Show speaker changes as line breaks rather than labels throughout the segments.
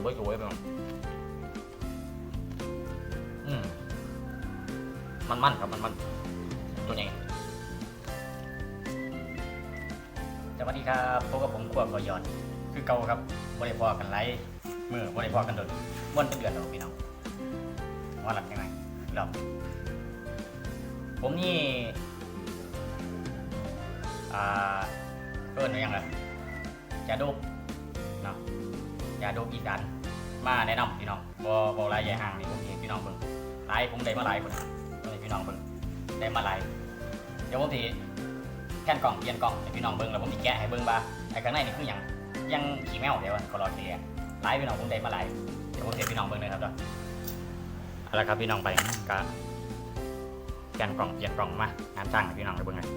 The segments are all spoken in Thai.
เบิร์ดกูไปมั้งอืมมันมันครับมันมันตัวใหญ่สวัสดีครับพบกับผมขวบกอยอน คือเก่าครับบริพอกันไลฟ์มือบริพอกันโดนม่วนเป็นเดือนแล้วพี่น้องว่าหลังยังไงเราผมนี่อ่าเอิ้นว่ายังไงยาโดบเนาะ ยาโดบอีสานมาแนะนำพี่น้องบ่บ่หลายใหญ่ห่างนี่ผมเห็นพี่น้องเบิ่งหลายผมได้มาหลายคนได้พี่น้องเบิ่งได้มาหลายเดี๋ยวผมสิแค่นกล่องเปลี่ยนกล่องให้พี่น้องเบิ่งแล้วผมสิแกะให้เบิ่งว่าไอ้ข้างในนี่คือหยังยังขี้แมวเดี๋ยวอะก็รอทีอะหลายพี่น้องผมได้มาหลายเดี๋ยวผมสิให้พี่น้องเบิ่งเลยครับเด้อเอาละครับพี่น้องไปก็แกนกล่องเปลี่ยนกล่องมางานสร้างพี่น้องได้เบิ่งเลย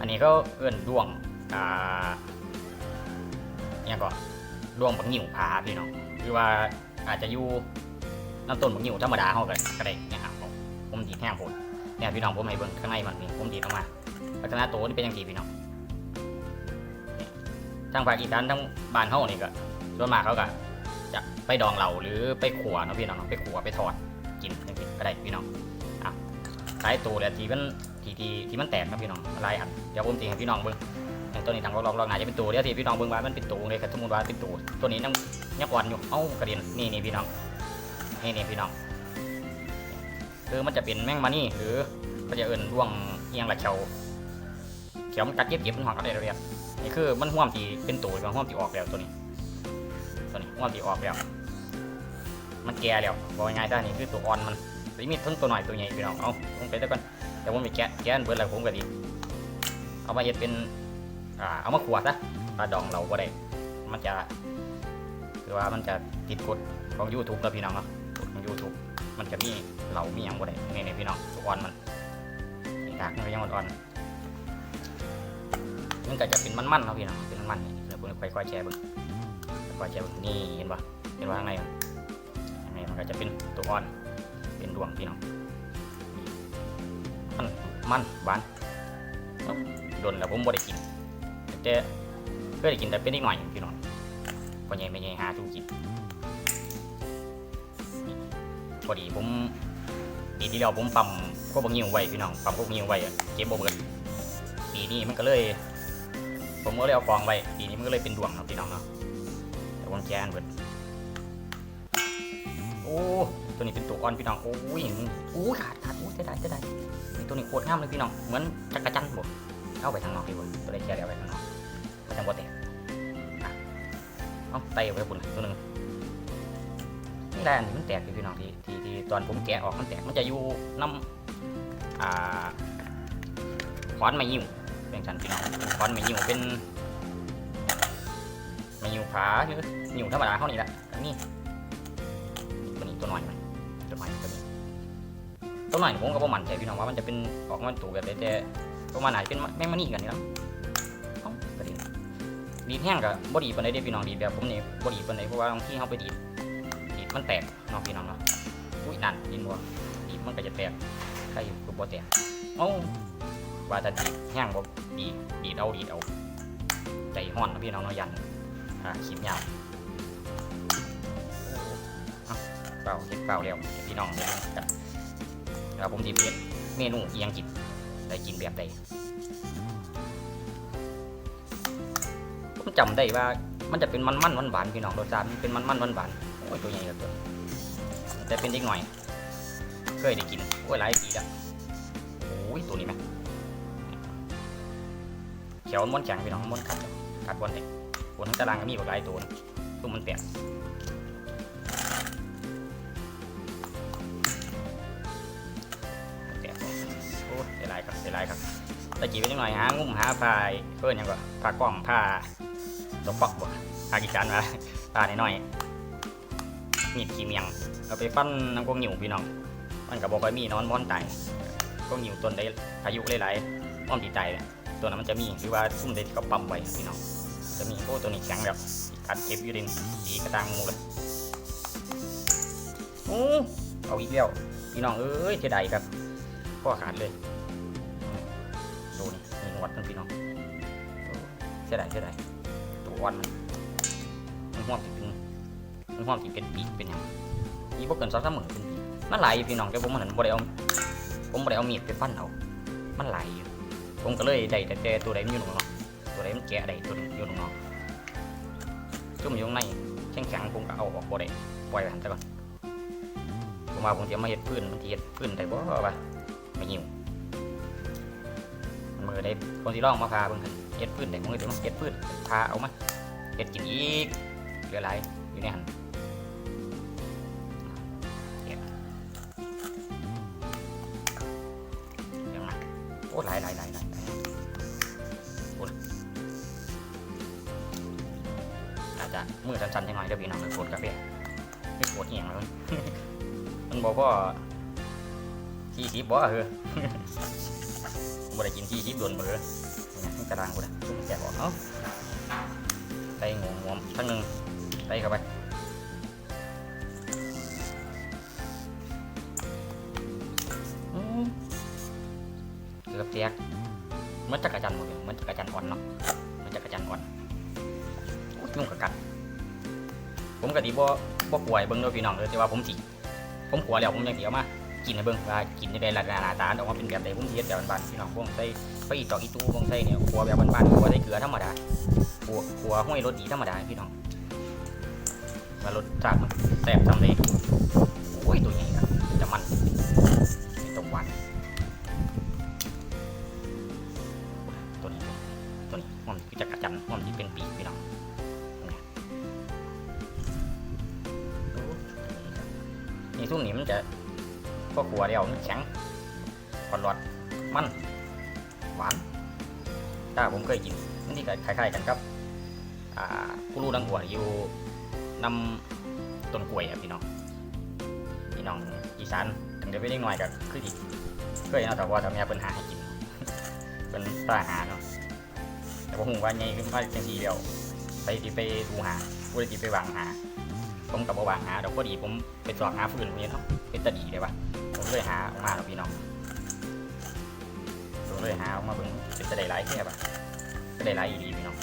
อันนี้ก็เอื้อนดวงอ่าเนี่ยก็ ดวงบักหิวผาพี่น้องคือว่าอาจจะอยู่น้ำต้นบักหิวธรรมดาเขาก็ก็ได้เนี่ยครับผมผมดีดแห้งผล่เนี่ยพี่น้องผมให้เบิ่งข้างในมันนี่ผมดีดออกมาลักษณะตัวนี่เป็นยังไงพี่น้องทั้งภาคอีสานทั้งบ้านเขานี่ก็ส่วนมากเขาก็จะไปดองเหล่าหรือไปขัวนะพี่น้องไปขัวไปทอดกินนี่ก็ได้พี่น้องอะสายตัวแล้วที่มัน ที่ที่ที่มันแตกครับพี่น้องลายอันเดี๋ยวผมตีให้พี่น้องเบิ้งตัวนี้ทางลองลองๆๆอาจจะเป็นตัวเดี๋ยวที่พี่น้องเบิ้งว่ามันเป็นตัวเลยครับสมมติว่าเป็นตัวตัวนี้นั่งยักวันอยู่เอ้ากระเด็นนี่นี่พี่น้องนี่นี่พี่น้องคือมันจะเป็นแมงมานี่หรือก็จะเอื่นร่วงเอียงละเชาเขียวมันกัดเย็บเย็บมันหอกกันได้เรียบนี่คือมันห่วมที่เป็นตัวกับห่วมที่ออกแล้วตัวนี้ ตัวนี้ห่วมที่ออกแล้ว มันแก่แล้วบอกง่ายๆซะนี่คือตัวอ่อนมันมิตทั้งตัวหน่อยตัวใหญ่พี่น้องเอาลงไปด้วยกัน เดี๋ยวผมไปแกะแกะอันเบิร์ดแล้วผมก็ดีเอามาเฮ็ดเป็นอ่าเอามาขวดซะปลาดองเราก็ได้ มันจะคือว่ามันจะติดกฎของ YouTube แล้วพี่น้องเนาะกฎของ YouTube มันจะมีเรามีอย่างบ่ได้นี่นี่พี่น้องทุกอ่อนมันนี่ดากมันก็ยังอ่อนมันก็จะเป็นมันๆเนาะพี่น้องเป็นมันๆนี่แล้วผมค่อยๆแชร์เบิ่งค่อยๆแชร์เบิ่งนี่เห็นปะเห็นว่าข้างในมันข้างในมันก็จะเป็นตัวอ่อนเป็นดวงพี่น้อง มันหวานโดนแล้วผมบ่ได้กินแต่เคยได้กินแต่เป็นนิดหน่อยพี่น้องพ่อใหญ่ไม่ใหญ่หาทุกกินพอดีผมปีที่แล้วผมปั๊มพวกบางยิวไว้พี่น้องปั๊มพวกบางยิวไว้เก็บบ่เบิดปีนี้มันก็เลย ผมก็เลยเอากองไว้ปีนี้มันก็เลยเป็นดวงเนาะพี่น้องเนาะแต่ผมแกนเบิดโอ้ตัวนี้เป็นตัวอ่อนพี่น้องโอ้ยโอ้ยขาด อ้ยเสียดายเสียดายตัวนี้โคตรงามเลยพี่น้อง เหมือนจักรจันทร์บ่เอาไปทางนอกดีกว่าตัวได้แค่เดียวไปทางนอกมันจังบ่แตกอะเอาไตเอาไปบุญตัวหนึงนี่ได้อันนี้มันแตกอยู่พี่น้องที่ที่ที่ตอนผมแกะออกมันแตก มันจะอยู่น้ำอ่าขวานไม้ยิ้วเป็นสันพี่น้องขวานไม้ยิ้วเป็นไม้ยิ้วผาหรือยิ้วธรรมดาเท่านี้แหละนนี้ตัวนี้ตัวน้อยมันตัวน้อย ตัวนี้ต้นหน่อยผมก็บ่มั่นใจพี่น้องว่ามันจะเป็นออกมาตูแบบใดแต่ประมาณไหนเป็นแมงมะนี่กันนี่แล้วเอ้ากระดิ่งดีดแห้งกับบดีปานใดเด้พี่น้องดีดแบบผมนี่บดีปานใดเพราะว่าบางที่เขาไปดีดดีดมันแตกเนาะพี่น้องเนาะอุ้ยนั่นยินบ่ดีดมันก็จะแตกใครก็บ่แตกเอ้าว่าแต่ดีดแห้งบ่ดีดดีดเอาดีดเอาใจห้อนนะพี่น้องเนาะยันอ่าขีบยาวเปล่าเฮ็ดเปล่าแล้วพี่น้องได้ดูกัน แล้วผมสิเฮ็ดเมนูเอียงกินได้กินแบบใดผมจำได้ว่ามันจะเป็นมันมันหวานหวานพี่น้องรสชาติมันเป็นมันมันหวานหวานโอ้ยตัวใหญ่เหลือเกินแต่เป็นเด็กหน่อยเคยได้กินโอ้ยหลายปีแล้วโอ้ยตัวนี้ไหมเขียวม้วนแข็งพี่น้องม้วนกัดกัดบนเด็กบนทั้งตารางก็มีหลายตัวนะตัวมันแตก ตะกี้เป็นยังไงหางุ่มหาพายเพิ่นยังก็ผ้ากล้องผ้าตกปอกบ่ผ้ากีการมาผ้าน้อยๆมีดขี้เมียงเอาไปฟันน้ำกงหนิวพี่น้องมันก็บบอกว่ามีนอนมอนตายกงหนิวต้นได้อายุหลายๆอ้อมตีตายเนี่ยตัวนั้นมันจะมีหรือว่าซุ่มได้ที่เขาปั๊มไว้พี่น้องจะมีโอ้ตัวนี้แข็งแบบกัดเก็บอยู่ดินดีกระตังงูเลยโอ้เอาอีกแล้วพี่น้องเอ้ยเสียดายครับข้อขาดเลย ดูนี่มีหนวดมันพี่น้องเสียดายเสียดายตัวอ่อนมันมันห่วงติดถึงมันหอมที่เป็นปีกเป็นหยังนี่บ่เกินสองสามหมื่นเป็นปีมันไหลอยู่พี่น้องแต่ผมมันบ่ได้เอาผมบ่ได้เอามีดไปฟันเอามันไหลอยู่ผมก็เลยได้แต่ตัวใดมันอยู่ตรงนอกตัวใดมันแกะได้ตัวหนึงอยู่ตรงนอกจุ่มอยู่ข้างในแข็งๆผมก็เอาออกบ่ได้ปล่อยไว้หันซะก่อนผมว่าผมจะมาเฮ็ดพื้นมันเฮ็ดพื้นได้บ่วะไม่หิว อได้คนที่ลองมาพาเบิ่งหันเฮ็ดพื้นได้มือเดี๋ยวมันเฮ็ดพื้นพาเอามาเฮ็ดกินอีกเหลือหลายอยู่ในหันเฮ็ดเดี๋ยวนะโอ้หลายหลายหลายหลายอาจจะมือสั่นๆจังหน่อยเดี๋ยวพี่น้องเลยปวดกาแฟไม่ปวดเหี่ยงเลยมันบอกว่าสี่สิบบ่เหรอ บ่ได้กินสี่สิบโดนบ่เหรอเนี่ยมันกระด้างกูนะชุ่มแกะออกเนาะใส่งวงงวมทั้งหนึ่งใส่เข้าไปเกือบแตกเหมันจักระจันหมดเลยเหมันจักระจันอ่อนเนาะเหมันจักระจันอ่อนโอ้ยยุ่งกับกัน ผมก็ดีบ่บ่กลัวให้เบิ่งเด้อพี่น้องเด้อแต่ว่าผมสิผมขัวแล้วผมยังเดี๋ยวมา กินให้เบิ่งว่ากินได้ลักหนาตาออกมาเป็นแบบใดผมสิเฮ็ดแบบบานๆพี่น้องผมใส่ไปอีตอกอีตู้ผมใส่เนี่ยขัวแบบบ้านๆขัวใส่เกลือธรรมดาขัวขัวห้วยรสดีธรรมดาพี่น้องมารสชาติมันแซ่บทำเลยโอ้ยตัวใหญ่ครับจะมันไม่ต้องวานตัวนี้ตัวนี้มันคือจักรจันทร์มันที่เป็นปีกพี่น้องนี่ทุ่มนี้มันจะ ก็ขัวเดียวมันแข็งกรอดมัน หวานถ้าผมเคยกินมันที่ก็คล้ายๆกันครับกูรูดังหัวอยู่นำต้นกล้วยอะพี่น้องพี่น้องอีสานถึงจะไม่ได้หน่อยกับคือที่เคยเอาแต่ว่าทำแม่เปิ้นหาให้กินเป็นตาหาเนาะแต่ว่าหูว่าไงขึ้นมาจังสีเดียวไปที่ไปดูหาผู้ใดที่ไปวางหา ผมกับวางหาดอกพอดีผมไปสอบหาฟืนพวกนี้เนาะเป็นตะดีเลยปะผมเลยหาออกมาแล้วพี่น้องผมเลยหาออกมาเบิ่งเป็นจะได้หลายแค่ปะจะได้หลายอีดีพี่น้อง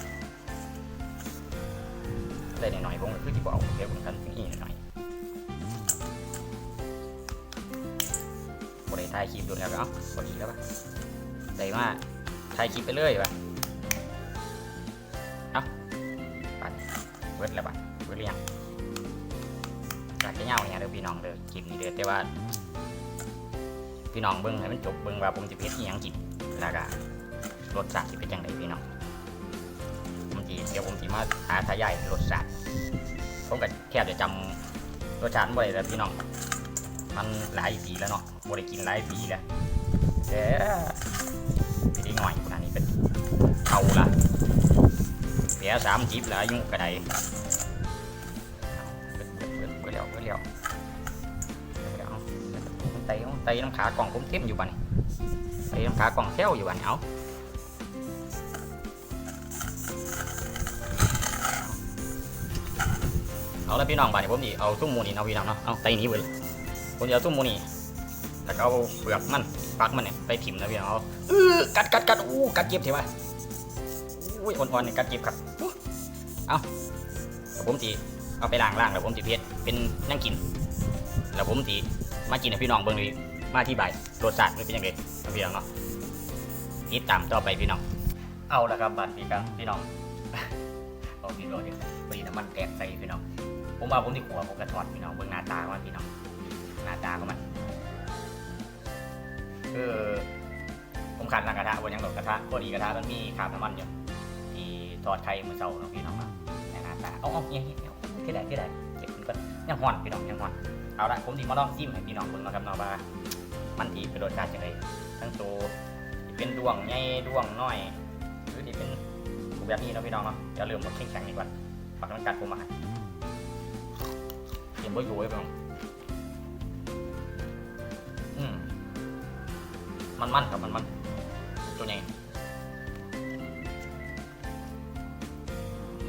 ได้หน่อยๆผมก็คือที่บอกเดี๋ยวผมทำสิ่งนี้หน่อยๆบริถ่ายคลิปดูแล้วก็เอ้าพอดีแล้วปะได้มาถ่ายคลิปไปเรื่อยปะเอ้าปัดเวิร์ดแล้วปะเวิร์ดหรือยัง อยากจะเงาเนี่ยเด้อพี่น้องเด้อคลิปนี้เด้อแต่ว่า พี่น้องเบิ้งให้มันจบเบิ้งว่าผมจะเพ็ดอีหยังกินแล้วก็รสชาติสิเป็นจังไดพี่น้องผมจีเดี๋ยวผมจีมาหาทายายรสชาติผมก็แค่จะจำรสชาติบ่ได้แล้วพี่น้อง มันหลายปีแล้วเนาะบ่ได้กินหลายปีแล้วแต่ไม่ได้ง่อยขนาดนี้เป็นเท่าละเสียสามจิบแล้วอายุกระได น้ำขากล่องผมเต็มอยู่บ้านไตน้ำขากล่องเที่ยวอยู่บ้านเอาเอาแล้วพี่น้องบ้านนี้ผมดีเอาตุ้มมูนี่เอาพี่น้องเนาะเอาไตนี้เว้ยผมจะเอาตุ้มมูนี่แล้วก็เอาเปลือกมันปักมันเนี่ยไปถิ่มนะพี่น้องเอาเออกัดกัดกัดอู้กัดเจ็บใช่ไหมอุ้ยอ่อนๆเนี่ยกัดเจ็บครับเอาแล้วผมตีเอาไปล้างล้างแล้วผมตีเพชรเป็นนั่งกิน แล้วผมตีมากินให้พี่น้องเบิ่งเลย มาที่ใบายรสชาติมันเป็นยังไงพี่น้องเนาะติดตามต่อไปพี่น้อง เอาละครับบัดพี่ครับพี่น้องเอาพี่น้องเนี่ยพอดีน้ำมันแตกใส่พี่น้อง ผมว่าผมที่ขัวผมกระทอดพี่น้องเบิ่งหน้าตามันพี่น้องหน้าตาของมันคือผมขันหลังกระทะบนยังหลดกระทะพอดีกระทะมันมีคาบน้ำมันอยู่ที่ทอดไข่มือเสาเนาะพี่น้องนะในหน้าตาเอาเอาเงี้ยเงี้ยที่ไหนที่ไหนเก็บมันก็ยังห่อนพี่น้องยังห่อนเอาละผมดีมาลองจิ้มให้พี่น้องเบิ่งนาะครับเนาะว่า มันดีเป็นรสชาติจังไดทั้งตัวที่เป็นดวงใหญ่ดวงน้อยหรือที่เป็นแบบนี้เนาะพี่น้องเนาะอย่าลืมหมดแข็งๆนี่ก่อนปักน้ำกัดผมมาเห็นบ่อยู่ไว้พี่น้องอืมมันมันๆครับมันมันๆตัวใหญ่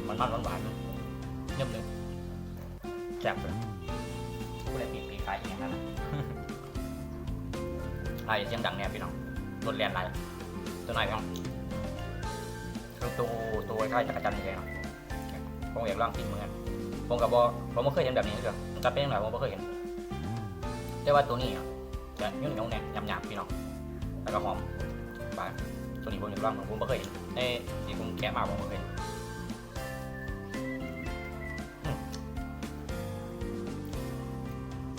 มันมันหวานๆเยี่ยมเลยแซ่บเลยผู้ใดปิดปีกขายอย่างนั้นนะ ไอ้เสียงดังแน่พี่น้องรถเรียนไรตัวไหนพี่น้องคือตัวตัวใกล้จักรจันทร์นี่เองผมอยากลองกินเหมือนกันผมกับบอผมไม่เคยเห็นแบบนี้เลยมันจะเป็นยังไงผมไม่เคยเห็น แต่ว่าตัวนี้จะยุ่งเหนียวแน่ยำหยาบพี่น้องแล้วก็หอมไปตัวนี้ผมยังร่างผมไม่เคยเห็นในที่ผมแกะมาผมไม่เคย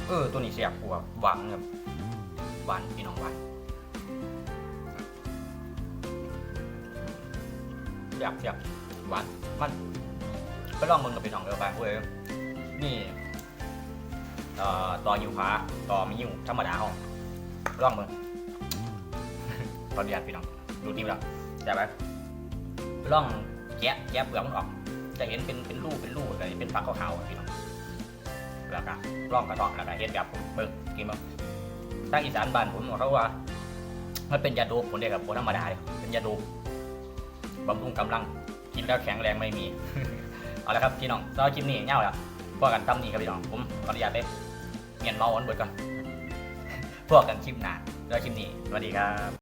เออตัวนี้เสียบกว่าหวานครับห วานพี่น้องหวานเสียบเสียบหวานมันไปลองมึงกับพี่น้องเดียวไปเว้ยนี่เอ่อต่ออยู่ขาต่อมีอยู่ธรรมดาห้องร่องมือตอนเรียนพี่น้องดูนี่แล้วแต่แบบร่องแกะแกะเปลือกมันออก จะเห็นเป็นเป็นรูเป็นรูอะไรเป็นฟักขาวๆพี่น้องแล้วก็ร่องกระทาะแล้วก็เห็นแบบมเบิกกินมา ทางอีสานบ้านผมเขาว่า มันเป็นยาโดบผมเรียกกับผมธรรมดาเลยเป็นยาโดบบำรุงกำลังกินแล้วแข็งแรงไม่มี เอาละครับพี่น้องสำหรับคลิปนี้เง่าแล้วพวกกันตั้มนี้ครับพี่น้องผมขออนุญาตไปเงียนเมาอันเบิดก่อนพวกกันคลิปหน้าแล้วคลิปนี้สวัสดีครับ